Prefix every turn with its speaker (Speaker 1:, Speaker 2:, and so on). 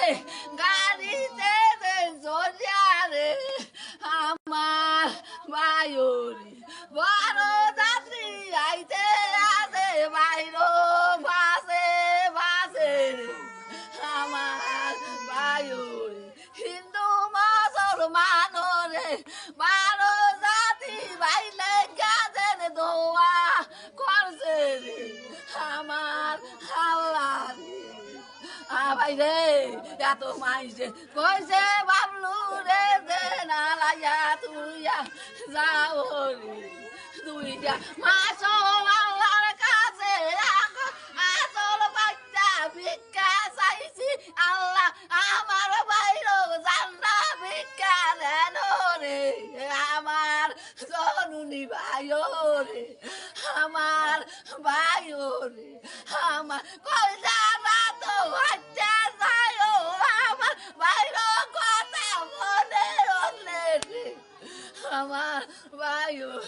Speaker 1: se ngadise zenzodyare amar bayori varo zatri aite ase bairo fase fase amar bayori hindu musulmano re baro ভাই রে এত মাইছে কইছে বাবলু রে দে না লাইয়া তুইয়া যাও রে যা মাছ আল্লাহর কাছে আসল বাচ্চা ভিক্ষা চাইছি আল্লাহ আমার বাইর জান্না ভিক্ষা দেন রে আমার জনুনি ভাই রে আমার ভাই রে আমার কই Mamaio.